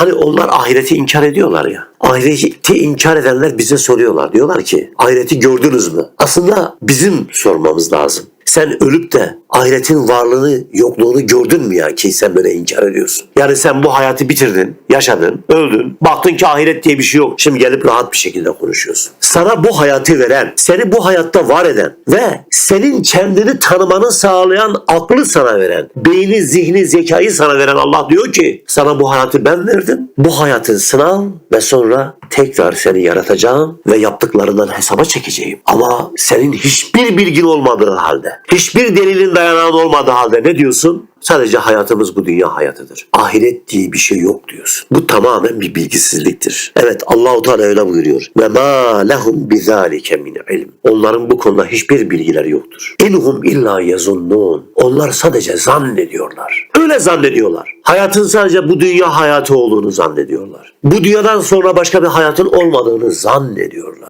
Hani onlar ahireti inkar ediyorlar ya. Ahireti inkar edenler bize soruyorlar. Diyorlar ki ahireti gördünüz mü? Aslında bizim sormamız lazım. Sen ölüp de ahiretin varlığını, yokluğunu gördün mü ya ki sen böyle inkar ediyorsun? Yani sen bu hayatı bitirdin, yaşadın, öldün. Baktın ki ahiret diye bir şey yok. Şimdi gelip rahat bir şekilde konuşuyorsun. Sana bu hayatı veren, seni bu hayatta var eden ve senin kendini tanımanı sağlayan aklı sana veren, beyni, zihni, zekayı sana veren Allah diyor ki sana bu hayatı ben verdim. Bu hayatın sınav ve sonra tekrar seni yaratacağım ve yaptıklarından hesaba çekeceğim. Ama senin hiçbir bilgin olmadığı halde, hiçbir delilin dayanağın olmadığı halde ne diyorsun? Sadece hayatımız bu dünya hayatıdır. Ahiret diye bir şey yok diyorsun. Bu tamamen bir bilgisizliktir. Evet Allahu Teala öyle buyuruyor. Ve ma lehum bizalike min ilm. Onların bu konuda hiçbir bilgileri yoktur. İnhum illa yazunnun. Onlar sadece zannediyorlar. Öyle zannediyorlar. Hayatın sadece bu dünya hayatı olduğunu zannediyorlar. Bu dünyadan sonra başka bir hayatın olmadığını zannediyorlar.